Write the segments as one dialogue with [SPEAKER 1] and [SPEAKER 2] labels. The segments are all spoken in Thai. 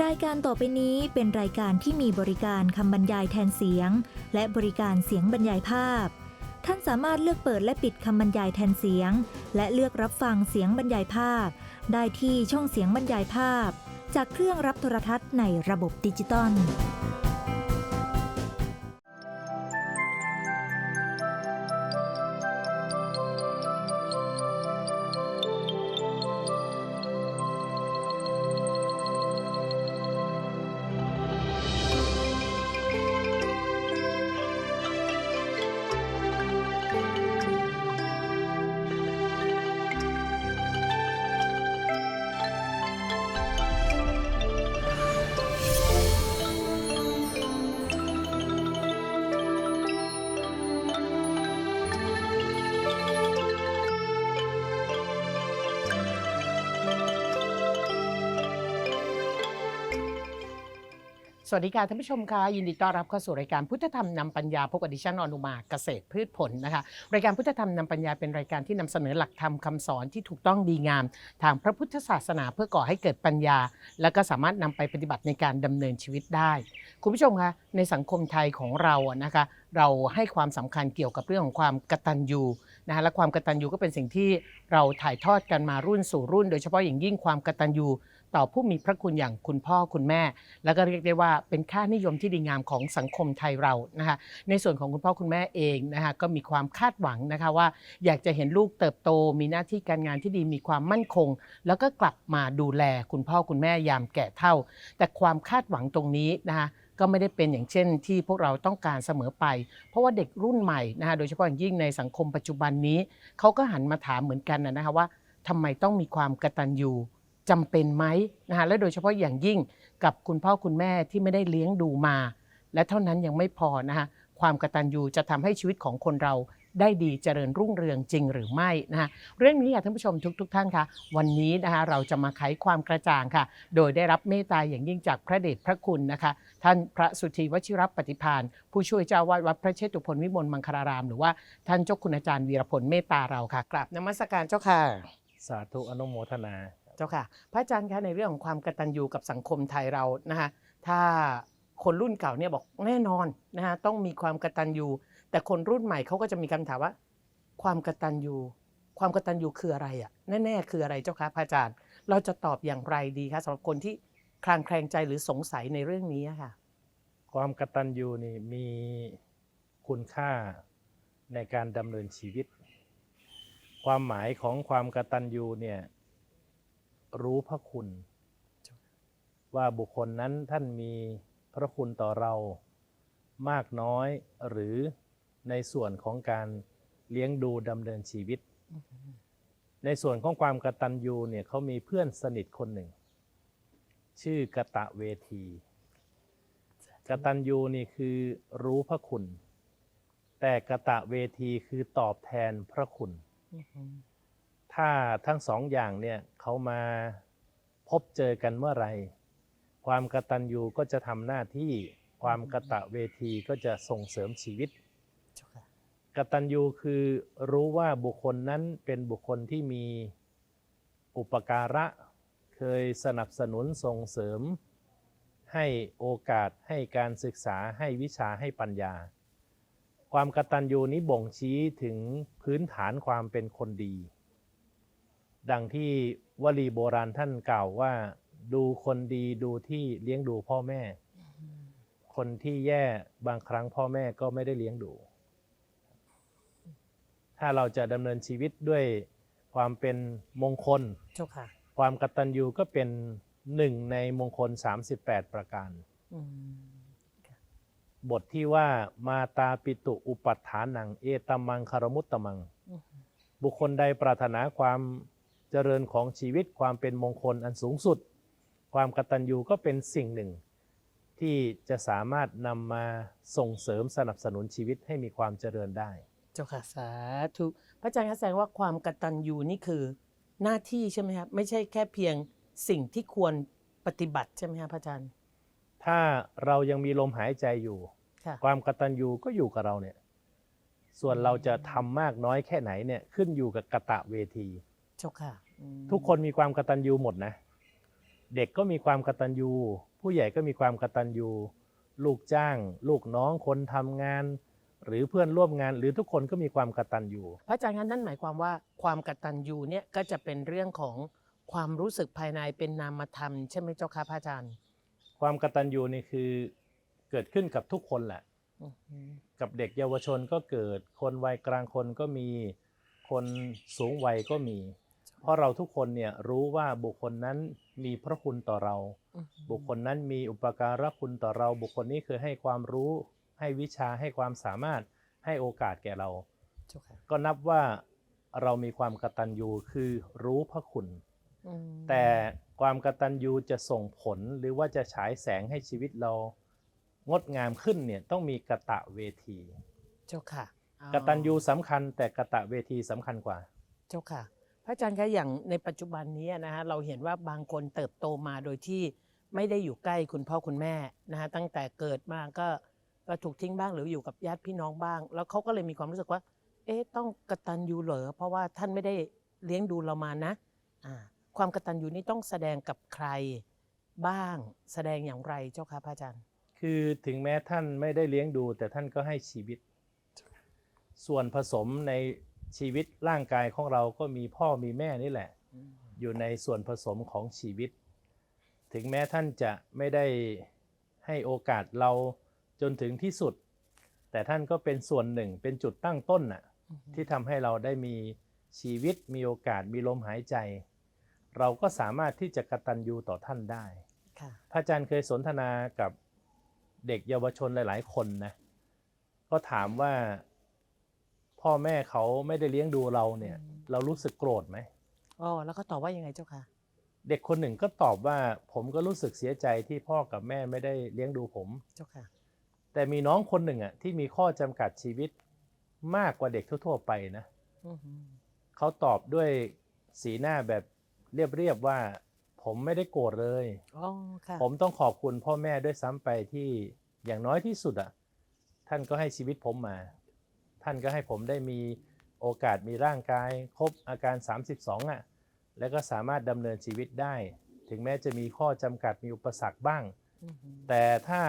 [SPEAKER 1] รายการต่อไปนี้เป็นรายการที่มีบริการคำบรรยายแทนเสียง และบริการเสียงบรรยายภาพ ท่านสามารถเลือกเปิดและปิดคำบรรยายแทนเสียง และเลือกรับฟังเสียงบรรยายภาพ ได้ที่ช่องเสียงบรรยายภาพ จากเครื่องรับโทรทัศน์ในระบบดิจิตอล
[SPEAKER 2] วัสดีค่ะท่านผู้ชมค่ะยินดีต้อนรับเข้าสู่รายการพุทธธรรมนำปัญญาพบกับดิฉันอนุมาเกษตรพืชผลนะคะรายการพุทธธรรมนำปัญญาเป็นรายการที่นำเสนอหลักธรรมคำสอนที่ถูกต้องดีงาม ทางพระพุทธศาสนาเพื่อก่อให้เกิดปัญญา และก็สามารถนำไปปฏิบัติในการดำเนินชีวิตได้ คุณผู้ชมคะในสังคมไทยของเราอะนะคะเราให้ความสำคัญเกี่ยวกับเรื่องของความกตัญญูนะคะและความกตัญญูก็เป็นสิ่งที่เราถ่ายทอดกันมารุ่นสู่รุ่น โดยเฉพาะอย่างยิ่งความกตัญญู ต่อผู้มีพระคุณอย่างคุณพ่อคุณแม่ แล้วก็เรียกได้ว่าเป็นค่านิยมที่ดีงามของสังคมไทยเรานะคะในส่วนของคุณพ่อคุณแม่เองนะคะก็มีความคาดหวังนะคะว่า อยากจะเห็นลูกเติบโต มีหน้าที่การงานที่ดีมีความมั่นคง แล้วก็กลับมาดูแลคุณพ่อคุณแม่ยามแก่เฒ่า แต่ความคาดหวังตรงนี้นะคะก็ไม่ได้เป็นอย่างเช่นที่พวกเราต้องการเสมอไป เพราะว่าเด็กรุ่นใหม่นะคะโดยเฉพาะอย่างยิ่งในสังคมปัจจุบันนี้เขาก็หันมาถามเหมือนกันนะคะว่าทำไมต้องมีความกระตัญญู จำเป็นไหมนะคะและโดยเฉพาะอย่างยิ่งกับคุณพ่อคุณแม่ที่ไม่ได้เลี้ยงดูมา และเท่านั้นยังไม่พอนะคะความกระตัญญูจะทำให้ชีวิตของคนเราได้ดีเจริญรุ่งเรืองจริงหรือไม่นะคะเรื่องนี้ค่ะท่านผู้ชมทุกๆท่านคะวันนี้นะคะเราจะมาไขความกระจ่างค่ะ โดยได้รับเมตตาอย่างยิ่งจากพระเดชพระคุณนะคะ ท่านพระสุธีวชิรปฏิพานผู้ช่วยเจ้าวาดวัดพระเชตุพนวิมลมังคลาราม หรือว่าท่านเจ้าคุณอาจารย์วีรพลเมตตาเราค่ะกราบนมัสการเจ้าค่ะ
[SPEAKER 3] สาธุอนุโมทนา
[SPEAKER 2] เจ้าค่ะ พระอาจารย์คะในเรื่องของความกตัญญูกับสังคมไทยเรานะคะถ้าคนรุ่นเก่าเนี่ยบอกแน่นอนนะคะต้องมีความกตัญญูแต่คนรุ่นใหม่เขาก็จะมีคำถามว่า ความกตัญญูความกตัญญูคืออะไรอะแน่ๆคืออะไรเจ้าคะพระอาจารย์ เราจะตอบอย่างไรดีคะสำหรับคนที่คลางแคลงใจหรือสงสัยในเรื่องนี้ค่ะ
[SPEAKER 3] ความกตัญญูนี่มีคุณค่าในการดำเนินชีวิต ความหมายของความกตัญญูเนี่ย รู้พระคุณ ว่าบุคคลนั้นท่านมีพระคุณต่อเรามากน้อยหรือในส่วนของการเลี้ยงดูดำเนินชีวิต ในส่วนของความกระตัญญูเนี่ยเขามีเพื่อนสนิทคนหนึ่ง ชื่อกะตะเวทีกะตัญญูนี่คือรู้พระคุณ แต่กะตะเวทีคือตอบแทนพระคุณ ถ้าทั้งสองอย่างเนี่ยเขามาพบเจอกันเมื่อไหรความกตัญญูก็จะทำหน้าที่ความกะตะเวทีก็จะส่งเสริมชีวิตกตัญญูคือรู้ว่าบุคคลนั้นเป็นบุคคลที่มีอุปการะ เคยสนับสนุนส่งเสริม ให้โอกาสให้การศึกษาให้วิชาให้ปัญญา ความกตัญญูนี้บ่งชี้ถึงพื้นฐานความเป็นคนดี ดังที่วลีโบราณท่านกล่าวว่า ดูคนดีดูที่เลี้ยงดูพ่อแม่ คนที่แย่บางครั้งพ่อแม่ก็ไม่ได้เลี้ยงดู ถ้าเราจะดำเนินชีวิตด้วยความเป็นมงคล
[SPEAKER 2] เจ้าค่ะ
[SPEAKER 3] ความกตัญญูก็เป็นหนึ่งในมงคล 38 ประการ
[SPEAKER 2] อืม
[SPEAKER 3] บทที่ว่ามาตาปิตุอุปัฏฐานัง เอตัมมังคารมุตตมัง บุคคลใดปรารถนาความ เจริญของชีวิตความเป็นมงคลอันสูงสุด ความกตัญญูก็เป็นสิ่งหนึ่ง ที่จะสามารถนำมาส่งเสริมสนับสนุนชีวิตให้มีความเจริญได้
[SPEAKER 2] เจ้าค่ะสาธุพระอาจารย์คะแสดงว่าความกตัญญูนี่คือหน้าที่ใช่ไหมครับไม่ใช่แค่เพียงสิ่งที่ควรปฏิบัติใช่ไหมครับพระอาจารย์
[SPEAKER 3] ถ้าเรายังมีลมหายใจอยู่
[SPEAKER 2] ค่ะ
[SPEAKER 3] ความกตัญญูก็อยู่กับเราเนี่ยส่วนเราจะทำมากน้อยแค่ไหนเนี่ยขึ้นอยู่กับกตะเวที
[SPEAKER 2] เจ้าค่ะอืม
[SPEAKER 3] ทุกคนมีความกตัญญูหมดนะ เด็กก็มีความกตัญญู ผู้ใหญ่ก็มีความกตัญญู ลูกจ้าง ลูกน้องคนทำงาน หรือเพื่อนร่วมงาน หรือทุกคนก็มีความกตัญญู
[SPEAKER 2] พระอาจารย์คะนั่นหมายความว่าความกตัญญูเนี่ยก็จะเป็นเรื่องของความรู้สึกภายในเป็นนามธรรมใช่ไหมเจ้าค่ะพระอาจารย์
[SPEAKER 3] ความกตัญญูนี่คือเกิดขึ้นกับทุกคนแหละ
[SPEAKER 2] อือหือ
[SPEAKER 3] กับเด็กเยาวชนก็เกิดคนวัยกลางคนก็มี คนสูงวัยก็มี เพราะเราทุกคนเนี่ยรู้ว่าบุคคลนั้นมีพระคุณต่อเรา
[SPEAKER 2] อือหือ
[SPEAKER 3] บุคคลนั้นมีอุปการะคุณต่อเรา บุคคลนี้คือให้ความรู้ ให้วิชาให้ความสามารถให้โอกาสแก่เรา
[SPEAKER 2] เจ้าค่ะ
[SPEAKER 3] ก็นับว่าเรามีความกตัญญูคือรู้พระคุณ
[SPEAKER 2] อืม
[SPEAKER 3] แต่ความกตัญญูจะส่งผลหรือว่าจะฉายแสงให้ชีวิตเรางดงามขึ้นเนี่ยต้องมีกะตะเวที
[SPEAKER 2] เจ้าค่ะอ๋อก
[SPEAKER 3] ตัญญูสำคัญแต่กะตะเวทีสำคัญกว่า
[SPEAKER 2] เจ้าค่ะ พระอาจารย์คะอย่างในปัจจุบันนี้นะฮะเราเห็นว่าบางคนเติบโตมาโดยที่ไม่ได้อยู่ใกล้คุณพ่อคุณแม่นะฮะตั้งแต่เกิดมาก็ก็ถูกทิ้งบ้างหรืออยู่กับญาติพี่น้องบ้าง แล้วเขาก็เลยมีความรู้สึกว่า เอ๊ะต้องกระตัญญูเหรอเพราะว่าท่านไม่ได้เลี้ยงดูเรามานะอ่าความกระตัญญูนี้ต้องแสดงกับใครบ้างแสดงอย่างไรเจ้าค่ะพระอาจารย์
[SPEAKER 3] คือถึงแม้ท่านไม่ได้เลี้ยงดู แต่ท่านก็ให้ชีวิต ส่วนผสมใน ชีวิตร่างกายของเราก็มีพ่อมีแม่นี่แหละ อยู่ในส่วนผสมของชีวิต ถึงแม้ท่านจะไม่ได้ให้โอกาสเราจนถึงที่สุด แต่ท่านก็เป็นส่วนหนึ่งเป็นจุดตั้งต้นน่ะที่ทำให้เราได้มีชีวิตมีโอกาสมีลมหายใจ เราก็สามารถที่จะกตัญญูต่อท่านได้
[SPEAKER 2] ค่ะ
[SPEAKER 3] พระอาจารย์เคยสนทนากับเด็กเยาวชนหลาย ๆ คนนะก็ถามว่า พ่อแม่เขาไม่ได้เลี้ยงดูเราเนี่ย
[SPEAKER 2] อืม
[SPEAKER 3] เรารู้สึกโกรธไหม
[SPEAKER 2] อ๋อแล้วก็ตอบว่ายังไงเจ้าค่ะ
[SPEAKER 3] เด็กคนหนึ่งก็ตอบว่าผมก็รู้สึกเสียใจที่พ่อกับแม่ไม่ได้เลี้ยงดูผม
[SPEAKER 2] เจ้าค่ะ
[SPEAKER 3] แต่มีน้องคนหนึ่งอะที่มีข้อจำกัดชีวิตมากกว่าเด็กทั่วๆไปนะ
[SPEAKER 2] อือหือ
[SPEAKER 3] เขาตอบด้วยสีหน้าแบบเรียบๆว่า ผมไม่ได้โกรธเลย
[SPEAKER 2] อ๋อค่ะ
[SPEAKER 3] ผมต้องขอบคุณพ่อแม่ด้วยซ้ำไปที่อย่างน้อยที่สุดอะ ท่านก็ให้ชีวิตผมมา ท่านก็ให้ผมได้มีโอกาสมีร่างกาย ครบอาการ 32อะแล้วก็สามารถดำเนินชีวิตได้ ถึงแม้จะมีข้อจำกัดมีอุปสรรคบ้าง
[SPEAKER 2] อือหือ
[SPEAKER 3] แต่ถ้า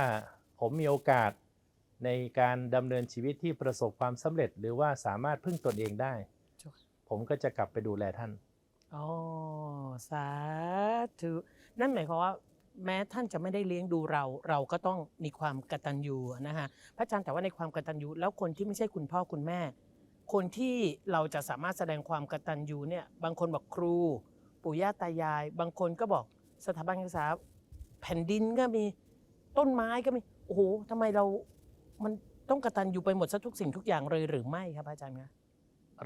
[SPEAKER 3] ผมมีโอกาสในการดำเนินชีวิตที่ประสบความสำเร็จ หรือว่าสามารถพึ่งตนเองได้
[SPEAKER 2] เจ้าค่ะ
[SPEAKER 3] ผมก็จะกลับไปดูแลท่าน
[SPEAKER 2] อ๋อสาธุนั่นหมายความว่า แม้ท่านจะไม่ได้เลี้ยงดูเรา เราก็ต้องมีความกตัญญูนะฮะพระอาจารย์แต่ว่าในความกตัญญูแล้วคนที่ไม่ใช่คุณพ่อคุณแม่ คนที่เราจะสามารถแสดงความกตัญญูเนี่ยบางคนบอกครู ปู่ย่าตายาย บางคนก็บอกสถาบันการศึกษาแผ่นดินก็มีต้นไม้ก็มีโอ้โหทำไมเรา มันต้องกตัญญูไปหมดซะทุกสิ่งทุกอย่างเลยหรือไม่ครับอาจารย์คะ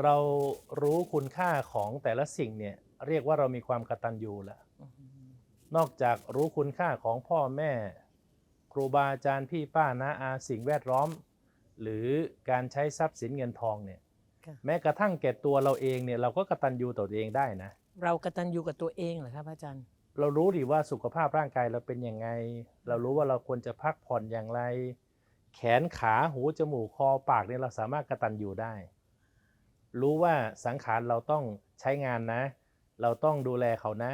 [SPEAKER 3] เรารู้คุณค่าของแต่ละสิ่งเนี่ยเรียกว่าเรามีความกตัญญูแล้ว นอกจากรู้คุณค่าของพ่อแม่ ครูบาอาจารย์พี่ป้าน้าอาสิ่งแวดล้อม หรือการใช้ทรัพย์สินเงินทองเนี่ย
[SPEAKER 2] ค่ะ
[SPEAKER 3] แม้กระทั่งแก่ตัวเราเองเนี่ยเราก็กตัญญูต่อตัวเองได้นะ
[SPEAKER 2] เรากตัญญูกับตัวเองเหรอครับอาจารย์
[SPEAKER 3] เรารู้ดีว่าสุขภาพร่างกายเราเป็นยังไง เรารู้ว่าเราควรจะพักผ่อนอย่างไร แขนขาหูจมูกคอปากเนี่ยเราสามารถกตัญญูได้ รู้ว่าสังขารเราต้องใช้งานนะ เราต้องดูแลเขานะ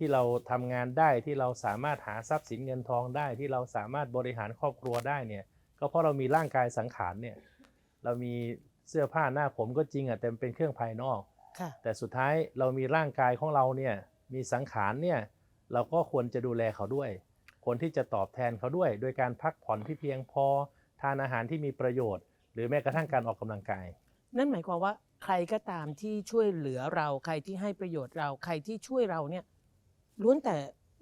[SPEAKER 3] ที่เราทำงานได้ที่เราสามารถหาทรัพย์สินเงินทองได้ ที่เราสามารถบริหารครอบครัวได้เนี่ยก็เพราะเรามีร่างกายสังขารเนี่ยเรามีเสื้อผ้าหน้าผมก็จริงอะแต่มันเป็นเครื่องภายนอก
[SPEAKER 2] ค่ะ
[SPEAKER 3] แต่สุดท้ายเรามีร่างกายของเราเนี่ยมีสังขารเนี่ยเราก็ควรจะดูแลเขาด้วยควรที่จะตอบแทนเขาด้วย โดยการพักผ่อนที่เพียงพอทานอาหารที่มีประโยชน์ หรือแม้กระทั่งการออกกำลังกาย
[SPEAKER 2] นั่นหมายความว่าใครก็ตามที่ช่วยเหลือเราใครที่ให้ประโยชน์เราใครที่ช่วยเราเนี่ย ล้วนแต่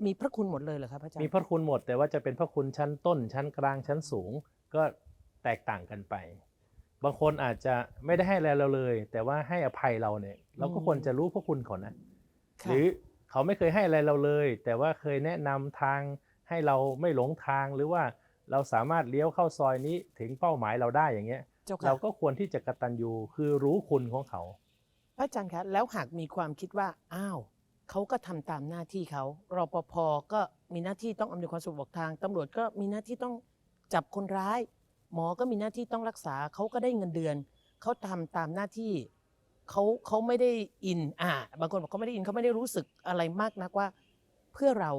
[SPEAKER 2] มีพระคุณหมดเลยเหรอครับอาจารย์
[SPEAKER 3] มีพระคุณหมด แต่ว่าจะเป็นพระคุณชั้นต้น ชั้นกลางชั้นสูง ก็แตกต่างกันไป บางคนอาจจะไม่ได้ให้อะไรเราเลย แต่ว่าให้อภัยเราเนี่ย เราก็ควรจะรู้พระคุณเขานะ
[SPEAKER 2] ค่ะ
[SPEAKER 3] หรือเขาไม่เคยให้อะไรเราเลย แต่ว่าเคยแนะนำทางให้เราไม่หลงทางหรือว่าเราสามารถเลี้ยวเข้าซอยนี้ถึงเป้าหมายเราได้อย่างเงี้ย
[SPEAKER 2] เจ้าค่ะ
[SPEAKER 3] เราก็ควรที่จะกตัญญูคือรู้คุณของเขา
[SPEAKER 2] พระอาจารย์คะแล้วหากมีความคิดว่าอ้าว เขาก็ทำตามหน้าที่เขารปภก็มีหน้าที่ต้องอำนวยความสะดวกทางตำรวจก็มีหน้าที่ต้องจับคนร้าย หมอก็มีหน้าที่ต้องรักษาเขาก็ได้เงินเดือนเขาทำตามหน้าที่เขาเขาไม่ได้อินอ่าบางคนบอกเขาไม่ได้อินเขาไม่ได้รู้สึกอะไรมากนักว่าพพื่อเรา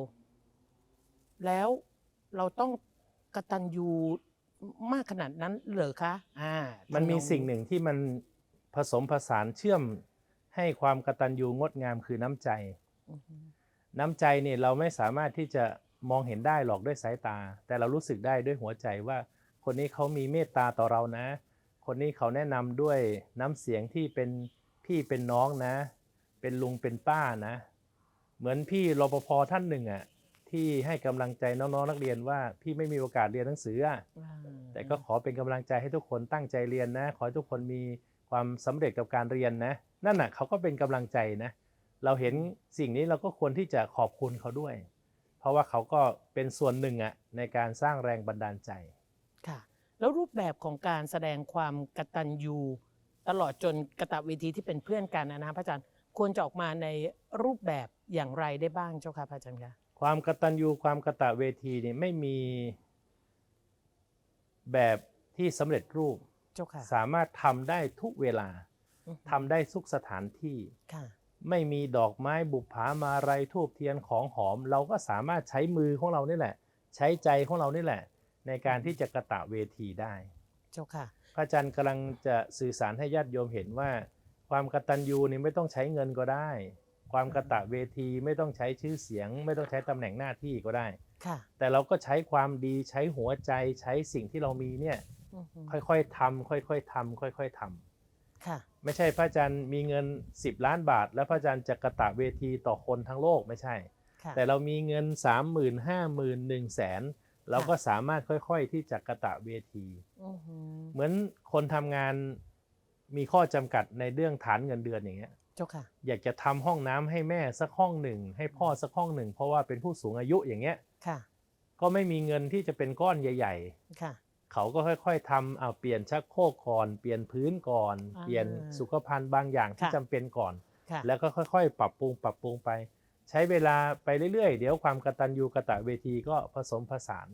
[SPEAKER 2] แล้วเราต้องกระตัญญูมากขนาดนั้นเหรอคะอ่า
[SPEAKER 3] มั
[SPEAKER 2] น
[SPEAKER 3] มีสิ่งหนึ่งที่มันผสมผสานเชื่อม ให้ความกตัญญูงดงามคือน้ำใจ น้ำใจเนี่ยเราไม่สามารถที่จะมองเห็นได้หรอกด้วยสายตา แต่เรารู้สึกได้ด้วยหัวใจว่า คนนี้เขามีเมตตาต่อเรานะ คนนี้เขาแนะนำด้วยน้ำเสียงที่เป็นพี่เป็นน้องนะ เป็นลุงเป็นป้านะ เหมือนพี่รปภท่านหนึ่งอะที่ให้กำลังใจน้องๆนักเรียนว่าพี่ไม่มีโอกาสเรียนหนังสืออะ
[SPEAKER 2] อ่า
[SPEAKER 3] แต่ก็ขอเป็นกำลังใจให้ทุกคนตั้งใจเรียนนะ ขอให้ทุกคนมี ความสำเร็จกับการเรียนนะนั่นน่ะเขาก็เป็นกำลังใจนะเราเห็นสิ่งนี้เราก็ควรที่จะขอบคุณเขาด้วย เพราะว่าเขาก็เป็นส่วนหนึ่งอะในการสร้างแรงบันดาลใจ
[SPEAKER 2] ค่ะแล้วรูปแบบของการแสดงความกตัญญูตลอดจนกระตะเวทีที่เป็นเพื่อนกันนะนะพระอาจารย์ควรจะออกมาในรูปแบบอย่างไรได้บ้างเจ้าค่ะพระอาจารย์คะ
[SPEAKER 3] ความกตัญญูความกตะเวทีนี่ไม่มีแบบที่สำเร็จรูป
[SPEAKER 2] เจ้าค่ะ
[SPEAKER 3] สามารถทำได้ทุกเวลา
[SPEAKER 2] อือฮึ
[SPEAKER 3] ทำได้ทุกสถานที่
[SPEAKER 2] ค่ะ
[SPEAKER 3] ไม่มีดอกไม้บุปผามาไรทูบเทียนของหอม เราก็สามารถใช้มือของเรานี่แหละ ใช้ใจของเรานี่แหละ ในการที่จะกระตะเวทีได้
[SPEAKER 2] เจ้าค่ะ
[SPEAKER 3] พระอาจารย์กำลังจะสื่อสารให้ญาติโยมเห็นว่า ความกตัญญูนี่ไม่ต้องใช้เงินก็ได้ ความกระตะเวทีไม่ต้องใช้ชื่อเสียง ไม่ต้องใช้ตำแหน่งหน้าที่ก็ได้
[SPEAKER 2] ค่ะ
[SPEAKER 3] แต่เราก็ใช้ความดีใช้หัวใจใช้สิ่งที่เรามีเนี่ย
[SPEAKER 2] อือฮึ
[SPEAKER 3] ค่อยๆทำค่อยๆทำค่อยๆทำ
[SPEAKER 2] ค่ะ
[SPEAKER 3] ไม่ใช่พระอาจารย์มีเงิน 10 ล้านบาท แล้วพระอาจารย์จะกระตะเวทีต่อคนทั้งโลกไม่ใช่
[SPEAKER 2] ค่ะ
[SPEAKER 3] แต่เรามีเงิน 3 0 0 0 0 5 0 0 0 0 1 0 0 0 0แสนเราก็สามารถค่อย ๆ ที่จะกระตะเวที
[SPEAKER 2] อือฮึ
[SPEAKER 3] เหมือนคนทำงานมีข้อจำกัดในเรื่องฐานเงินเดือนอย่างเงี้ย
[SPEAKER 2] เจ้าค่ะ
[SPEAKER 3] อยากจะทำห้องน้ำให้แม่สักห้องหนึ่ง ให้พ่อสักห้องหนึ่ง เพราะว่าเป็นผู้สูงอายุอย่างเงี้ย
[SPEAKER 2] ค่ะ
[SPEAKER 3] ก็ไม่มีเงินที่จะเป็นก้อนใหญ่
[SPEAKER 2] ค่ะ
[SPEAKER 3] ๆ เขาก็ค่อยๆทำเอาเปลี่ยนชักโครกก่อน เปลี่ยนพื้นก่อน
[SPEAKER 2] อ่า
[SPEAKER 3] เปลี่ยนสุขภัณฑ์บางอย่างที่
[SPEAKER 2] ค่ะ
[SPEAKER 3] จำเป็นก่อน
[SPEAKER 2] ค่ะ
[SPEAKER 3] แล้วก็ค่อยๆ ปรับปรุงปรับปรุงไป ใช้เวลาไปเรื่อยๆ เดี๋ยวความกตัญญูกตะเวทีก็ผสมผสาน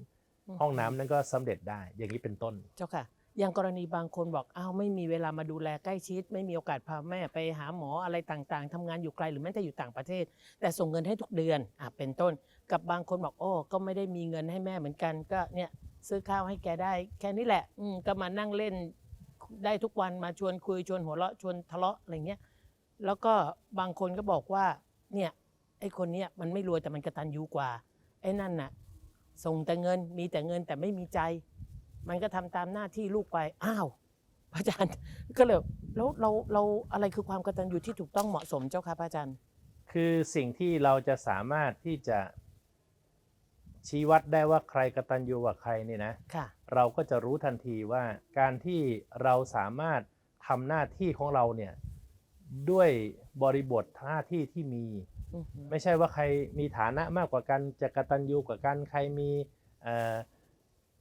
[SPEAKER 3] ห้องน้ำนั้นก็สำเร็จได้ อย่างนี้เป็นต้น
[SPEAKER 2] เจ้าค่ะ อย่างกรณีบางคนบอกอ้าวไม่มีเวลามาดูแลใกล้ชิด ไม่มีโอกาสพาแม่ไปหาหมออะไรต่างๆทำงานอยู่ไกลหรือแม้แต่อยู่ต่างประเทศ แต่ส่งเงินให้ทุกเดือนอะเป็นต้น กับบางคนบอกโอ้ก็ไม่ได้มีเงินให้แม่เหมือนกันก็เนี่ย ซื้อข้าวให้แกได้ แค่นี้แหละ อืมก็มานั่งเล่นได้ทุกวันมาชวนคุยชวนหัวเราะชวนทะเลาะอะไรเงี้ยแล้วก็บางคนก็บอกว่า เนี่ยไอ้คนเนี้ยมันไม่รวยแต่มันกระตันยูกว่า ไอ้นั่นน่ะ ส่งแต่เงินมีแต่เงินแต่ไม่มีใจ มันก็ทำตามหน้าที่ลูกไปอ้าวพระอาจารย์ก็เลยแล้วเราเราอะไรคือความกระตัญญูที่ถูกต้องเหมาะสมเจ้าค่ะพระอาจารย์
[SPEAKER 3] คือสิ่งที่เราจะสามารถที่จะ ชี้วัดได้ว่าใครกตัญญูกว่าใครนี่นะ
[SPEAKER 2] ค่ะ
[SPEAKER 3] เราก็จะรู้ทันทีว่าการที่เราสามารถทำหน้าที่ของเราเนี่ยด้วยบริบทหน้าที่ที่มี
[SPEAKER 2] อือหือ
[SPEAKER 3] ไม่ใช่ว่าใครมีฐานะมากกว่ากันจะกตัญญูกว่ากันใครมีเอ่อ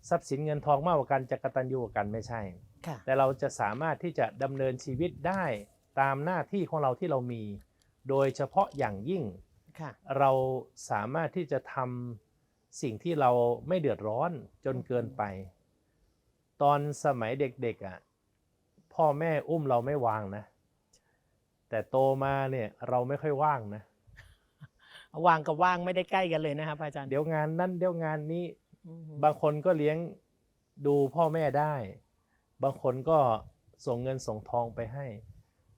[SPEAKER 3] ทรัพย์สินเงินทองมากกว่ากันจะกตัญญูกว่ากันไม่ใช่
[SPEAKER 2] ค่ะ
[SPEAKER 3] แต่เราจะสามารถที่จะดำเนินชีวิตได้ตามหน้าที่ของเราที่เรามี โดยเฉพาะอย่างยิ่ง
[SPEAKER 2] ค่ะ
[SPEAKER 3] เราสามารถที่จะทำ สิ่งที่เราไม่เดือดร้อนจนเกินไป ตอนสมัยเด็กๆอะพ่อแม่อุ้มเราไม่วางนะ แต่โตมาเนี่ยเราไม่ค่อยว่างนะ
[SPEAKER 2] วางกับว่างไม่ได้ใกล้กันเลยนะครับพระอาจารย์
[SPEAKER 3] เดี๋ยวงานนั่นเดี๋ยวงานนี้
[SPEAKER 2] อือหือบา
[SPEAKER 3] งคนก็เลี้ยงดูพ่อแม่ได้ บางคนก็ส่งเงินส่งทองไปให้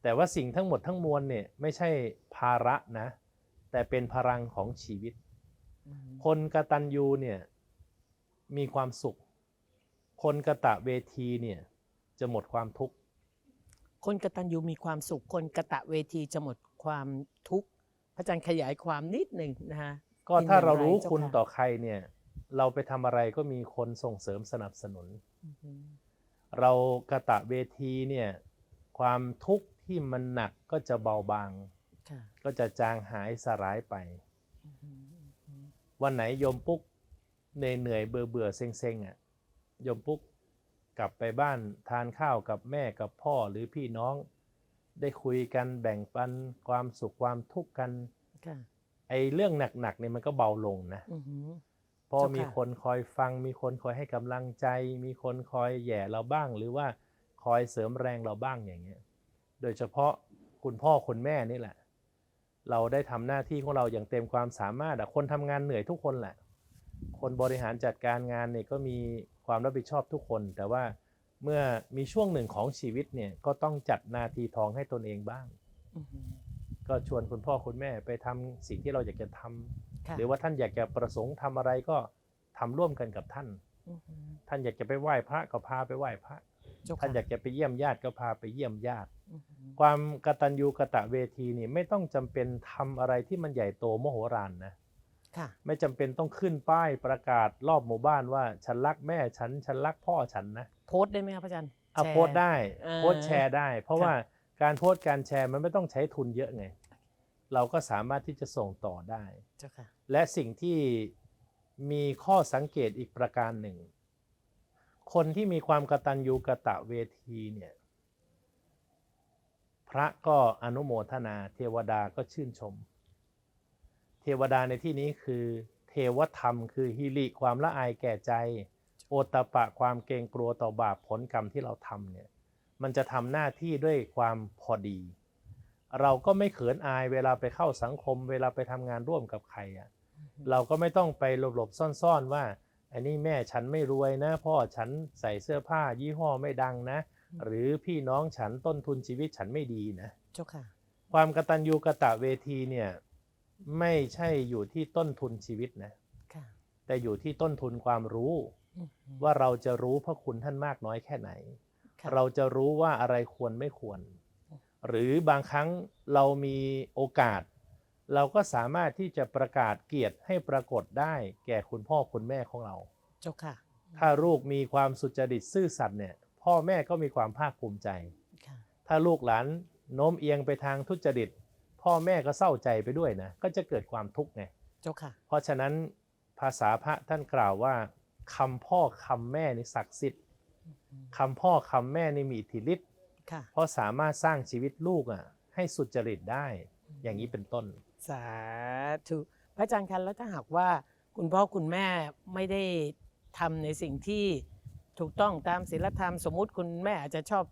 [SPEAKER 3] แต่ว่าสิ่งทั้งหมดทั้งมวลเนี่ยไม่ใช่ภาระนะ แต่เป็นพลังของชีวิต
[SPEAKER 2] อือหือ
[SPEAKER 3] คนกตัญญูเนี่ยมีความสุข คนกตะเวทีเนี่ยจะหมดความทุกข์
[SPEAKER 2] คนกตัญญูมีความสุข คนกะตะเวทีจะหมดความทุกข์ พระอาจารย์ขยายความนิดหนึ่งนะฮะ
[SPEAKER 3] ก็
[SPEAKER 2] เป็น
[SPEAKER 3] ถ้า
[SPEAKER 2] อย่าง
[SPEAKER 3] เรารู้
[SPEAKER 2] ไรเจ้า
[SPEAKER 3] คุณ
[SPEAKER 2] ค่ะ
[SPEAKER 3] ต่อใครเนี่ยเราไปทำอะไรก็มีคนส่งเสริมสนับสนุน
[SPEAKER 2] อือหือ
[SPEAKER 3] เรากระตะเวทีเนี่ยความทุกข์ที่มันหนักก็จะเบาบาง
[SPEAKER 2] ค่ะ
[SPEAKER 3] ก็จะจางหายสลายไป
[SPEAKER 2] อือหืออือหือ
[SPEAKER 3] วันไหนโยมปุ๊กเหนื่อยเหนื่อยเบื่อเบื่อเซ็งเซ็งอะโยมปุ๊กกลับไปบ้านทานข้าวกับแม่กับพ่อหรือพี่น้อง ได้คุยกันแบ่งปันความสุขความทุกข์กัน
[SPEAKER 2] ค่ะ
[SPEAKER 3] ไอ้เรื่องหนักๆเนี่ยมันก็เบาลงนะ
[SPEAKER 2] อือหือ
[SPEAKER 3] เพราะ
[SPEAKER 2] เจ้าค่ะ
[SPEAKER 3] มีคนคอยฟัง มีคนคอยให้กำลังใจ มีคนคอยแหย่เราบ้าง หรือว่าคอยเสริมแรงเราบ้างอย่างเงี้ย โดยเฉพาะคุณพ่อคุณแม่นี่แหละ เราได้ทำหน้าที่ของเราอย่างเต็มความสามารถอะคนทำงานเหนื่อยทุกคนแหละ คนบริหารจัดการงานเนี่ยก็มีความรับผิดชอบทุกคน แต่ว่าเมื่อมีช่วงหนึ่งของชีวิตเนี่ยก็ต้องจัดนาทีทองให้ตนเองบ้าง
[SPEAKER 2] อือฮึ
[SPEAKER 3] ก็ชวนคุณพ่อคุณแม่ไปทำสิ่งที่เราอยากจะทำ
[SPEAKER 2] ค่ะ
[SPEAKER 3] หรือว่าท่านอยากจะประสงค์ทำอะไรก็ทำร่วมกันกับท่าน
[SPEAKER 2] อือฮึ
[SPEAKER 3] ท่านอยากจะไปไหว้พระก็พาไปไหว้พระ
[SPEAKER 2] เจ้า
[SPEAKER 3] ท่าน
[SPEAKER 2] ค่ะ
[SPEAKER 3] อยากจะไปเยี่ยมญาติก็พาไปเยี่ยมญาติ
[SPEAKER 2] อือฮึ
[SPEAKER 3] ความกตัญญูกะตะเวทีนี่ไม่ต้องจำเป็นทำอะไรที่มันใหญ่โตมโหฬารนะ
[SPEAKER 2] ค่ะ
[SPEAKER 3] ไม่จำเป็นต้องขึ้นป้ายประกาศรอบหมู่บ้านว่าฉันรักแม่ฉันฉันรักพ่อฉันนะ
[SPEAKER 2] โพสต์ได้ไหมครับพระอาจารย์
[SPEAKER 3] เอา
[SPEAKER 2] แชร์
[SPEAKER 3] โพสต์ได้
[SPEAKER 2] เออ
[SPEAKER 3] โพสต์แชร์ได้ เพราะ
[SPEAKER 2] ค่ะ
[SPEAKER 3] ว่าการโพสต์การแชร์มันไม่ต้องใช้ทุนเยอะไง เราก็สามารถที่จะส่งต่อได้
[SPEAKER 2] เจ้าค่ะ
[SPEAKER 3] และสิ่งที่มีข้อสังเกตอีกประการหนึ่ง คนที่มีความกตัญญูกะตะเวทีเนี่ยพ ระก็อนุโมทนา เทวดาก็ชื่นชม เทวดาในที่นี้คือ เทวธรรม คือฮิริความละอายแก่ใจ โอตตะปะความเกรงกลัวต่อบาปผลกรรมที่เราทำเนี่ยมันจะทำหน้าที่ด้วยความพอดี เราก็ไม่เขินอายเวลาไปเข้าสังคม เวลาไปทำงานร่วมกับใครอะเราก็ไม่ต้องไปหลบๆซ่อนๆว่าอันนี้แม่ฉันไม่รวยนะ พ่อฉันใส่เสื้อผ้ายี่ห้อไม่ดังนะ หรือพี่น้องฉันต้นทุนชีวิตฉันไม่ดีนะ
[SPEAKER 2] เจ้าค่ะ
[SPEAKER 3] ความกตัญญูกะตะเวทีเนี่ยไม่ใช่อยู่ที่ต้นทุนชีวิตนะ
[SPEAKER 2] ค่ะ
[SPEAKER 3] แต่อยู่ที่ต้นทุนความรู้
[SPEAKER 2] อือฮึ
[SPEAKER 3] ว่าเราจะรู้พระคุณท่านมากน้อยแค่ไหน
[SPEAKER 2] ค่ะ
[SPEAKER 3] เราจะรู้ว่าอะไรควรไม่ควร หรือบางครั้งเรามีโอกาส เราก็สามารถที่จะประกาศเกียรติให้ปรากฏได้ แก่คุณพ่อคุณแม่ของเรา
[SPEAKER 2] เจ้าค่ะ
[SPEAKER 3] ถ้าลูกมีความสุจริตซื่อสัตย์เนี่ย พ่อแม่ก็มีความภาคภูมิใจ
[SPEAKER 2] ค่ะ
[SPEAKER 3] ถ้าลูกหลานโน้มเอียงไปทางทุจริต พ่อแม่ก็เศร้าใจไปด้วยนะ ก็จะเกิดความทุกข์ไง
[SPEAKER 2] เจ้าค่ะ
[SPEAKER 3] เพราะฉะนั้นภาษาพระท่านกล่าวว่าคำพ่อคำแม่นี่ศักดิ์สิทธิ์
[SPEAKER 2] อือฮึ
[SPEAKER 3] คำพ่อคำแม่นี่มีอิทธิฤทธิ์
[SPEAKER 2] ค่ะ
[SPEAKER 3] เพราะสามารถสร้างชีวิตลูกอะ ให้สุจริตได้ อย่างนี้เป็นต้น
[SPEAKER 2] สาธุพระอาจารย์คะแล้วถ้าหากว่าคุณพ่อคุณแม่ไม่ได้ทำในสิ่งที่ ถูกต้องตามศีลธรรมสมมุติคุณแม่อาจจะชอบ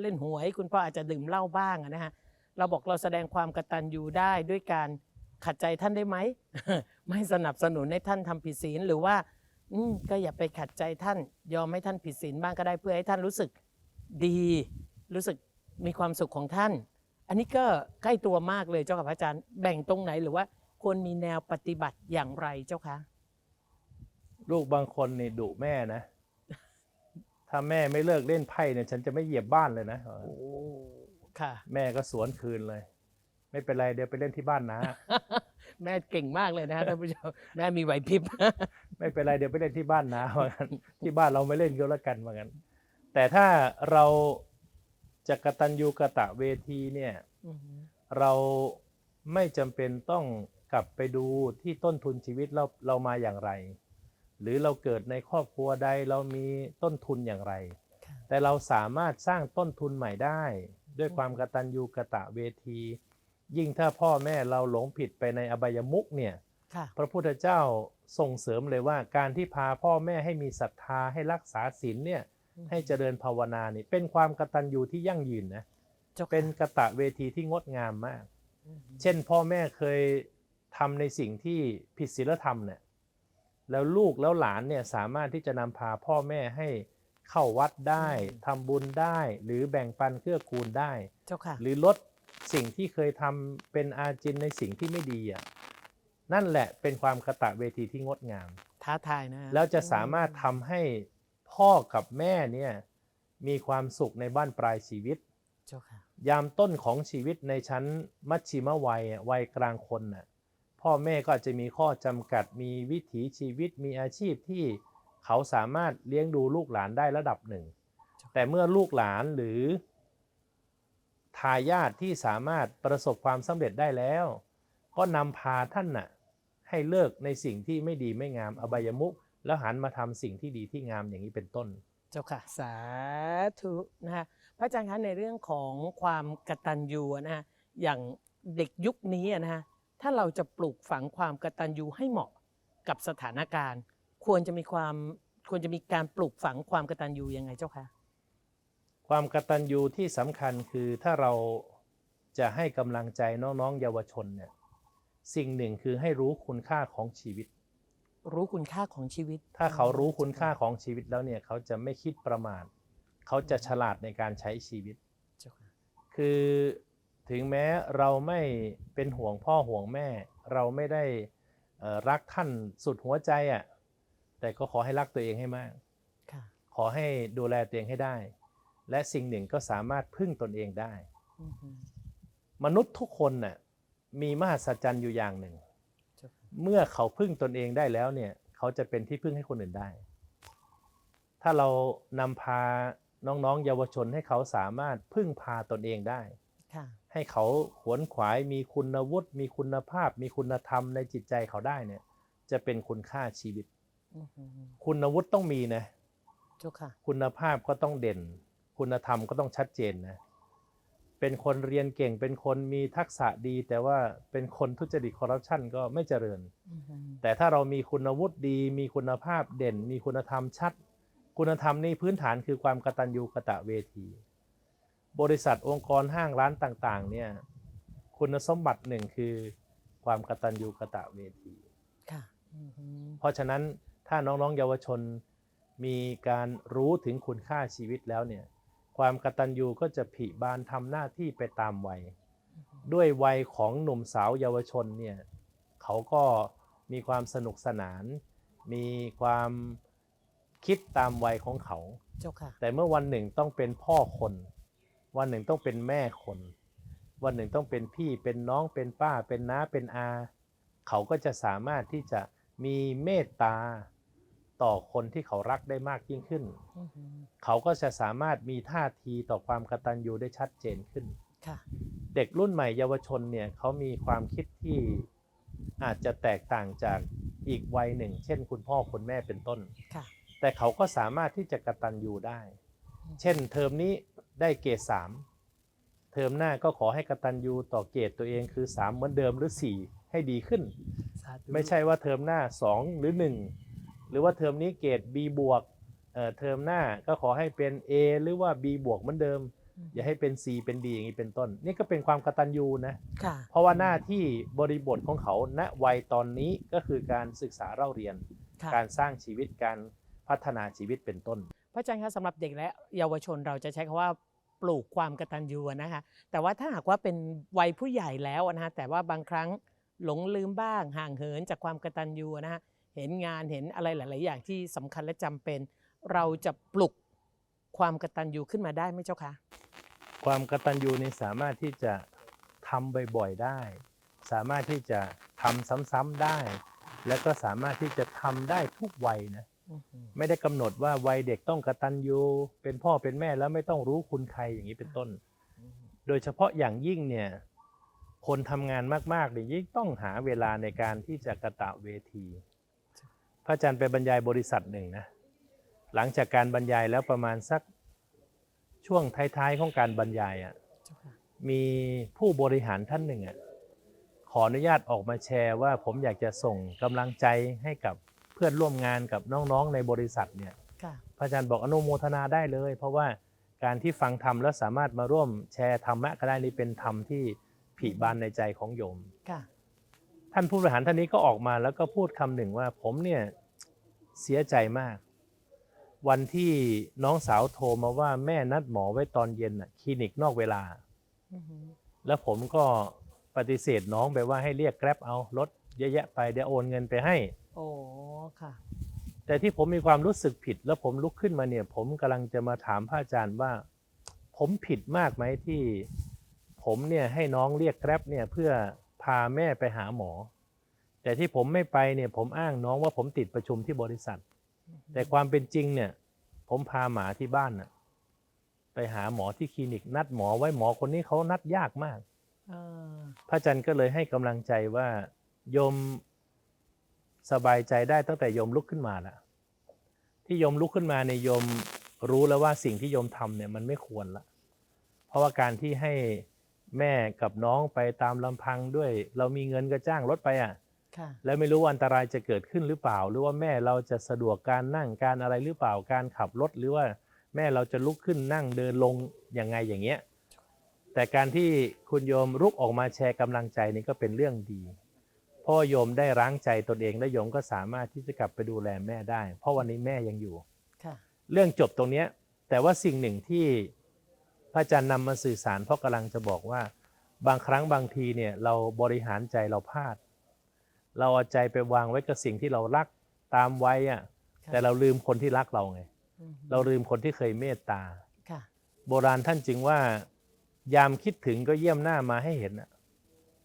[SPEAKER 2] เล่นหวย คุณพ่ออาจจะดื่มเหล้าบ้างนะฮะเราบอกเราแสดงความกตัญญูได้ด้วยการขัดใจท่านได้ไหม ไม่สนับสนุนให้ท่านทำผิดศีลหรือว่าอืก็อย่าไปขัดใจท่าน ยอมให้ท่านผิดศีลบ้างก็ได้เพื่อให้ท่านรู้สึกดี รู้สึกมีความสุขของท่าน อันนี้ก็ใกล้ตัวมากเลยเจ้าค่ะพระอาจารย์แบ่งตรงไหนหรือว่าควรมีแนวปฏิบัติอย่างไรเจ้าคะ
[SPEAKER 3] ลูกบางคนนี่ดุแม่นะ ถ้าแม่ไม่เลิกเล่นไพ่เนี่ย ฉันจะไม่เหยียบบ้านเลยนะ
[SPEAKER 2] โอ้ค่ะ
[SPEAKER 3] แม่ก็สวนคืนเลย ไม่เป็นไรเดี๋ยวไปเล่นที่บ้านนะ
[SPEAKER 2] แม่เก่งมากเลยนะฮะท่านผู้ชมแม่มีไหวพริบ
[SPEAKER 3] ไม่เป็นไรเดี๋ยวไปเล่นที่บ้านนะว่างั้นที่บ้านเราไม่เล่นก็แล้วกันว่างั้น แต่ถ้าเราจะกตัญญูกะตะเวทีเนี่ย
[SPEAKER 2] อือฮึ
[SPEAKER 3] เราไม่จำเป็นต้องกลับไปดูที่ต้นทุนชีวิตเราเรามาอย่างไร หรือเราเกิดในครอบครัวใดเรามีต้นทุนอย่างไร
[SPEAKER 2] ค่ะ
[SPEAKER 3] แต่เราสามารถสร้างต้นทุนใหม่ได้ ด้วยความกตัญญูกะตะเวที ยิ่งถ้าพ่อแม่เราหลงผิดไปในอบายมุกเนี่ย
[SPEAKER 2] ค่ะ
[SPEAKER 3] พระพุทธเจ้าส่งเสริมเลยว่าการที่พาพ่อแม่ให้มีศรัทธาให้รักษาศีลเนี่ยให้เจริญภาวนานี่เป็นความกตัญญูที่ยั่งยืนนะ
[SPEAKER 2] เจ้าค่ะ
[SPEAKER 3] เป็นกะตะเวทีที่งดงามมาก
[SPEAKER 2] อือฮึ
[SPEAKER 3] เช่นพ่อแม่เคยทำในสิ่งที่ผิดศีลธรรมเนี่ย แล้วลูกแล้วหลานเนี่ยสามารถที่จะนำพาพ่อแม่ให้เข้าวัดได้ทำบุญได้ หรือแบ่งปันเกื้อกูลได้
[SPEAKER 2] เจ้าค่ะ
[SPEAKER 3] หรือลดสิ่งที่เคยทำเป็นอาจินในสิ่งที่ไม่ดีอะนั่นแหละเป็นความกระตะเวทีที่งดงาม
[SPEAKER 2] ท้าทายนะฮ
[SPEAKER 3] แล้วจะสามารถทำให้พ่อกับแม่เนี่ยมีความสุขในบ้านปลายชีวิต
[SPEAKER 2] เจ้าค่ะ
[SPEAKER 3] ยามต้นของชีวิตในชั้นมัชชิมวัยอะวัยกลางคนน่ะ พ่อแม่ก็อาจจะมีข้อจำกัด มีวิถีชีวิต มีอาชีพที่เขาสามารถเลี้ยงดูลูกหลานได้ระดับหนึ่ง แต่เมื่อลูกหลานหรือ ทายาทที่สามารถประสบความสำเร็จได้แล้ว ก็นำพาท่านน่ะให้เลิกในสิ่งที่ไม่ดีไม่งามอบายมุขแล้วหันมาทำสิ่งที่ดีที่งามอย่างนี้เป็นต้น
[SPEAKER 2] เจ้าค่ะ สาธุนะฮะพระอาจารย์คะในเรื่องของความกตัญญูนะฮะอย่างเด็กยุคนี้อะนะฮะ ถ้าเราจะปลูกฝังความกตัญญูให้เหมาะกับสถานการณ์ ควรจะมีความควรจะมีการปลูกฝังความกตัญญูยังไงเจ้าคะ
[SPEAKER 3] ความกตัญญูที่สำคัญคือถ้าเราจะให้กำลังใจน้องๆเยาวชนเนี่ยสิ่งหนึ่งคือให้รู้คุณค่าของชีวิต
[SPEAKER 2] รู้คุณค่าของชีวิต
[SPEAKER 3] ถ้าเขารู้คุณค่าของชีวิตแล้วเนี่ยเขาจะไม่คิดประมาทเขาจะฉลาดในการใช้ชีวิต
[SPEAKER 2] เจ้าค่ะ
[SPEAKER 3] คือ ถึงแม้เราไม่เป็นห่วงพ่อห่วงแม่ เราไม่ได้เอ่อรักท่านสุดหัวใจอะ่ะแต่ก็ขอให้รักตัวเองให้มาก
[SPEAKER 2] ค่ะ
[SPEAKER 3] ขอให้ดูแลตัวเองให้ได้ และสิ่งหนึ่งก็สามารถพึ่งตนเองได้
[SPEAKER 2] อือฮึ
[SPEAKER 3] มนุษย์ทุกคนน่ะมีมหัศจรรย์อยู่อย่างหนึ่ง
[SPEAKER 2] เจ้าค่ะ
[SPEAKER 3] เมื่อเขาพึ่งตนเองได้แล้วเนี่ยเขาจะเป็นที่พึ่งให้คนอื่นได้ ถ้าเรานำพาน้องๆ เยาวชนให้เขาสามารถพึ่งพาตนเองได้
[SPEAKER 2] ค่ะ
[SPEAKER 3] ให้เขาขวนขวายมีคุณวุฒิมีคุณภาพ มีคุณธรรมในจิตใจเขาได้เนี่ย จะเป็นคุณค่าชีวิต
[SPEAKER 2] อือฮึ
[SPEAKER 3] คุณวุฒิต้องมีนะ
[SPEAKER 2] เจ้าค่ะ
[SPEAKER 3] คุณภาพก็ต้องเด่น คุณธรรมก็ต้องชัดเจนนะเป็นคนเรียนเก่งเป็นคนมีทักษะดี แต่ว่าเป็นคนทุจริตคอร์รัปชันก็ไม่เจริญ
[SPEAKER 2] อือฮึ
[SPEAKER 3] แต่ถ้าเรามีคุณวุฒิดี มีคุณภาพเด่น มีคุณธรรมชัด คุณธรรมนี่พื้นฐานคือความกตัญญูกตเวที บริษัทองค์กรห้างร้านต่างๆ เนี่ย คุณสมบัติหนึ่งคือความกตัญญูกตเวที
[SPEAKER 2] ค่ะอือฮึ
[SPEAKER 3] เพราะฉะนั้นถ้าน้องๆเยาวชนมีการรู้ถึงคุณค่าชีวิตแล้วเนี่ย ความกตัญญูก็จะผิบานทำหน้าที่ไปตามวัย ด้วยวัยของหนุ่มสาวเยาวชนเนี่ยเขาก็มีความสนุกสนาน มีความคิดตามวัยของเขา
[SPEAKER 2] เจ้าค่ะ
[SPEAKER 3] แต่เมื่อวันหนึ่งต้องเป็นพ่อคน วันหนึ่งต้องเป็นแม่คน วันหนึ่งต้องเป็นพี่เป็นน้องเป็นป้าเป็นน้าเป็นอา เขาก็จะสามารถที่จะมีเมตตาต่อคนที่เขารักได้มากยิ่งขึ้น
[SPEAKER 2] อือฮึ
[SPEAKER 3] เขาก็จะสามารถมีท่าทีต่อความกตัญญูได้ชัดเจนขึ้น
[SPEAKER 2] ค่ะ
[SPEAKER 3] เด็กรุ่นใหม่เยาวชนเนี่ยเขามีความคิดที่อาจจะแตกต่างจากอีกวัยหนึ่ง เช่น คุณพ่อคุณแม่เป็นต้น
[SPEAKER 2] ค่ะ
[SPEAKER 3] แต่เขาก็สามารถที่จะกตัญญูได้ เช่น เทอมนี้ ได้เกรดสามเทอมหน้าก็ขอให้กตัญญูต่อเกรดตัวเองคือ3เหมือนเดิมหรือ4ให้ดีขึ้น
[SPEAKER 2] สาธุ
[SPEAKER 3] ไม่ใช่ว่าเทอมหน้า2หรือ1หรือว่าเทอมนี้เกรด B บวกเอ่อเทอมหน้าก็ขอให้เป็น A หรือว่า B บวกเหมือนเดิม อย่าให้เป็น C เป็น D อย่างนี้เป็นต้น นี่ก็เป็นความกตัญญูนะ
[SPEAKER 2] ค่ะ
[SPEAKER 3] เพราะว่าหน้าที่บริบทของเขาณวัยตอนนี้ก็คือการศึกษาเล่าเรียน
[SPEAKER 2] ค่ะ
[SPEAKER 3] การสร้างชีวิตการพัฒนาชีวิตเป็นต้น
[SPEAKER 2] พระอาจารย์คะสำหรับเด็กและเยาวชนเราจะใช้คำว่าปลูกความกตัญญูนะคะแต่ว่าถ้าหากว่าเป็นวัยผู้ใหญ่แล้วนะคะแต่ว่าบางครั้งหลงลืมบ้างห่างเหินจากความกตัญญูนะคะเห็นงานเห็นอะไรหลาย ๆ อย่างที่สำคัญและจำเป็น เราจะปลุกความกตัญญูขึ้นมาได้ไหมเจ้าคะ
[SPEAKER 3] ความกตัญญูนี่สามารถที่จะทำบ่อย ๆ ได้ สามารถที่จะทำซ้ำๆได้ แล้วก็สามารถที่จะทำได้ทุกวัยนะ ไม่ได้กำหนดว่าวัยเด็กต้องกตัญญูเป็นพ่อเป็นแม่แล้วไม่ต้องรู้คุณใครอย่างนี้เป็นต้น โดยเฉพาะอย่างยิ่งเนี่ยคนทำงานมากๆเนี่ยยิ่งต้องหาเวลาในการที่จะกระตะเวที พระอาจารย์ไปบรรยายบริษัทหนึ่งนะหลังจากการบรรยายแล้วประมาณสักช่วงท้ายๆของการบรรยายอะ
[SPEAKER 2] เจ้าค่ะ
[SPEAKER 3] มีผู้บริหารท่านหนึ่งอะขออนุญาตออกมาแชร์ว่าผมอยากจะส่งกำลังใจให้กับเพื่อนร่วมงานกับน้องๆในบริษัทเนี่ย
[SPEAKER 2] ค่ะ
[SPEAKER 3] พระอาจารย์บอกอนุโมทนาได้เลย เพราะว่าการที่ฟังธรรมแล้วสามารถมาร่วมแชร์ธรรมะก็ได้นี่เป็นธรรมที่ผีบานในใจของโยม
[SPEAKER 2] ค่ะ
[SPEAKER 3] ท่านผู้บริหารท่านนี้ก็ออกมาแล้วก็พูดคำหนึ่งว่าผมเนี่ยเสียใจมาก วันที่น้องสาวโทรมาว่าแม่นัดหมอไว้ตอนเย็นน่ะคลินิกนอกเวลา
[SPEAKER 2] อือฮึ
[SPEAKER 3] แล้วผมก็ปฏิเสธน้องไปว่าให้เรียกแกร็บเอารถเยอะแยะไปเดี๋ยวโอนเงินไปให้
[SPEAKER 2] โอ้ค่ะ
[SPEAKER 3] แต่ที่ผมมีความรู้สึกผิด แล้วผมลุกขึ้นมาเนี่ย ผมกำลังจะมาถามพระอาจารย์ว่า ผมผิดมากไหมที่ ผมเนี่ยให้น้องเรียกแกร็บเนี่ยเพื่อพาแม่ไปหาหมอ แต่ที่ผมไม่ไปเนี่ย ผมอ้างน้องว่าผมติดประชุมที่บริษัท แต่ความเป็นจริงเนี่ย ผมพาหมาที่บ้านน่ะไปหาหมอที่คลินิกนัดหมอไว้หมอคนนี้เขานัดยากมาก
[SPEAKER 2] เออ
[SPEAKER 3] พระอาจารย์ก็เลยให้กำลังใจว่าโยม สบายใจได้ตั้งแต่โยมลุกขึ้นมาแล้วที่โยมลุกขึ้นมาในยโยมรู้แล้วว่าสิ่งที่โยมทำเนี่ยมันไม่ควรละ เพราะว่าการที่ให้แม่กับน้องไปตามลำพังด้วย เรามีเงินก็จ้างรถไปอะ
[SPEAKER 2] ค่ะ
[SPEAKER 3] แล้วไม่รู้ว่าอันตรายจะเกิดขึ้นหรือเปล่า หรือว่าแม่เราจะสะดวกการนั่งการอะไรหรือเปล่าการขับรถหรือว่าแม่เราจะลุกขึ้นนั่งเดินลงยังไงอย่างเงี้ยแต่การที่คุณโยมลุกออกมาแชร์กำลังใจนี่ก็เป็นเรื่องดี เพราะว่าโยมได้ร้างใจตนเองและโยมก็สามารถที่จะกลับไปดูแลแม่ได้ เพราะวันนี้แม่ยังอยู่
[SPEAKER 2] ค่ะ
[SPEAKER 3] เรื่องจบตรงเนี้ยแต่ว่าสิ่งหนึ่งที่พระอาจารย์นำมาสื่อสารเพราะกำลังจะบอกว่า บางครั้งบางทีเนี่ยเราบริหารใจเราพลาด เราเอาใจไปวางไว้กับสิ่งที่เรารักตามไว้อะ
[SPEAKER 2] ค่ะ
[SPEAKER 3] แต่เราลืมคนที่รักเราไง
[SPEAKER 2] อืม
[SPEAKER 3] เราลืมคนที่เคยเมตตา
[SPEAKER 2] ค่ะ
[SPEAKER 3] โบราณท่านจึงว่า ยามคิดถึงก็เยี่ยมหน้ามาให้เห็นน่ะ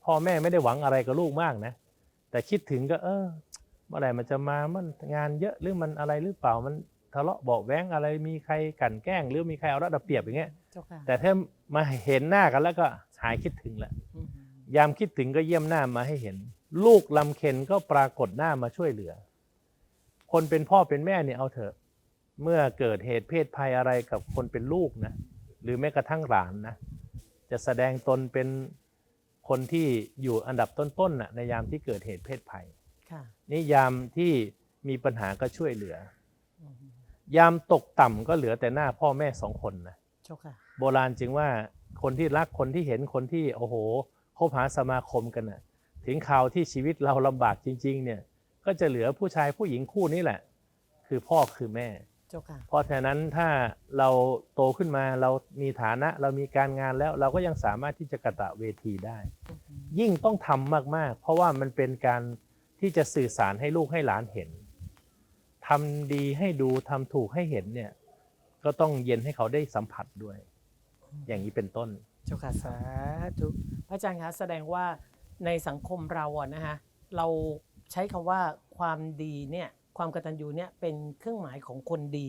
[SPEAKER 3] พ่อแม่ไม่ได้หวังอะไรกับลูกมากนะ แต่คิดถึงก็ เออ เมื่อไหร่มันจะมามันงานเยอะหรือมันอะไรหรือเปล่ามันทะเลาะเบาะแว้งอะไรมีใครกลั่นแกล้ง หรือมีใครเอารัดเอาเปรียบอย่างเงี้ย
[SPEAKER 2] เจ้าค่ะ
[SPEAKER 3] แต่ถ้ามาเห็นหน้ากันแล้วก็หายคิดถึงแหละ
[SPEAKER 2] อืม
[SPEAKER 3] ยามคิดถึงก็เยี่ยมหน้ามาให้เห็น ลูกลำเค็นก็ปรากฏหน้ามาช่วยเหลือ คนเป็นพ่อเป็นแม่เนี่ยเอาเถอะ เมื่อเกิดเหตุเพศภัยอะไรกับคนเป็นลูกนะ หรือแม้กระทั่งหลานนะ จะแสดงตนเป็น คนที่อยู่อันดับต้นๆน่ะในยามที่เกิดเหตุเพศภัย
[SPEAKER 2] ค่ะ
[SPEAKER 3] นี่ยามที่มีปัญหาก็ช่วยเหลือ
[SPEAKER 2] อืม
[SPEAKER 3] ยามตกต่ำก็เหลือแต่หน้าพ่อแม่สองคนนะ
[SPEAKER 2] เจ้าค่ะ
[SPEAKER 3] โบราณจึงว่าคนที่รักคนที่เห็นคนที่โอ้โหคบหาสมาคมกันน่ะถึงข่าวที่ชีวิตเราลำบากจริง ๆ เนี่ยก็จะเหลือผู้ชายผู้หญิงคู่นี้แหละ คือพ่อคือแม่
[SPEAKER 2] เจ้าค่ะ
[SPEAKER 3] เพราะฉะนั้นถ้าเราโตขึ้นมาเรามีฐานะเรามีการงานแล้วเราก็ยังสามารถที่จะกระตะเวทีได้ ยิ่งต้องทำมากๆ เพราะว่ามันเป็นการที่จะสื่อสารให้ลูกให้หลานเห็นทำดีให้ดูทำถูกให้เห็นเนี่ยก็ต้องเย็นให้เขาได้สัมผัสด้วย อย่างนี้เป็นต้น
[SPEAKER 2] เจ้าค่ะสาธุพระอาจารย์คะแสดงว่าในสังคมเราอะนะฮะเราใช้คำว่าความดีเนี่ย ความกตัญญูเนี่ยเป็นเครื่องหมายของคนดี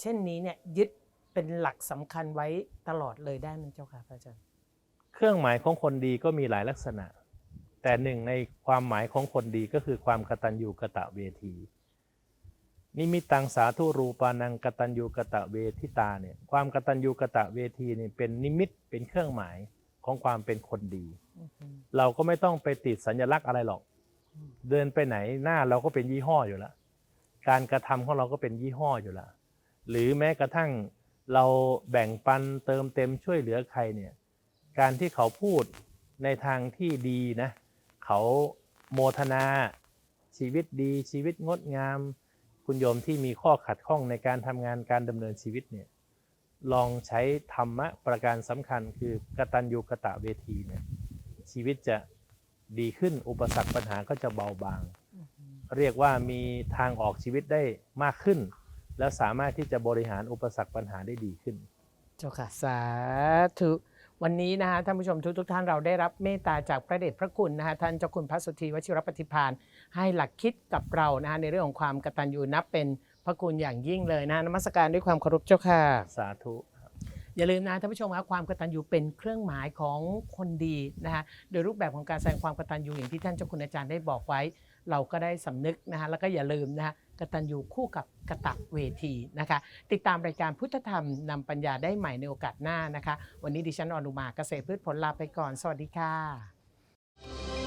[SPEAKER 2] เช่นนี้เนี่ยยึดเป็นหลักสำคัญไว้ตลอดเลยได้ไหมเจ้าค่ะพระอาจารย์
[SPEAKER 3] เครื่องหมายของคนดีก็มีหลายลักษณะ แต่หนึ่งในความหมายของคนดีก็คือความกตัญญูกะตะเวที นิมิตังสาธุรูปานังกตัญญูกะตะเวทิตาเนี่ยความกตัญญูกะตะเวทีเนี่ยเป็นนิมิตเป็นเครื่องหมายของความเป็นคนดี เราก็ไม่ต้องไปติดสัญลักษณ์อะไรหรอก
[SPEAKER 2] อืม
[SPEAKER 3] เดินไปไหนหน้าเราก็เป็นยี่ห้ออยู่แล้ว การกระทำของเราก็เป็นยี่ห้ออยู่ล้วหรือแม้กระทั่งเราแบ่งปันเติมเต็มช่วยเหลือใครเนี่ยการที่เขาพูดในทางที่ดีนะเขาโมทนาชีวิตดีชีวิตงดงาม คุณโยมที่มีข้อขัดข้องในการทำงานการดำเนินชีวิตเนี่ยลองใช้ธรรมะประการสำคัญคือกตัญญูกะตะเวทีเนี่ยชีวิตจะดีขึ้นอุปสรรคปัญหาก็จะเบาบาง เรียกว่ามีทางออกชีวิตได้มากขึ้น แล้วสามารถที่จะบริหารอุปสรรคปัญหาได้ดีขึ้น
[SPEAKER 2] เจ้าค่ะ สาธุ วันนี้นะฮะท่านผู้ชมทุกทท่านเราได้รับเมตตาจากพระเดชพระคุณนะฮะท่านเจ้าคุณพระสุธีวชิรปฏิพานให้หลักคิดกับเรานะฮะในเรื่องของความกตัญญูนับเป็นพระคุณอย่างยิ่งเลยนะฮะนมัสการด้วยความเคารพเจ้าค่ะ
[SPEAKER 3] สาธุ
[SPEAKER 2] อย่าลืมนะท่านผู้ชมครับความกตัญญูเป็นเครื่องหมายของคนดีนะฮะโดยรูปแบบของการแสดงความกตัญญูอย่างที่ท่านเจ้าคุณอาจารย์ได้บอกไว้ เราก็ได้สำนึกนะฮะแล้วก็อย่าลืมนะฮะกตัญญูคู่กับกตะเวทีนะคะ ติดตามรายการพุทธธรรมนำปัญญาได้ใหม่ในโอกาสหน้านะคะ วันนี้ดิฉันอนุมาเกษตรพืชผลลาไปก่อน สวัสดีค่ะ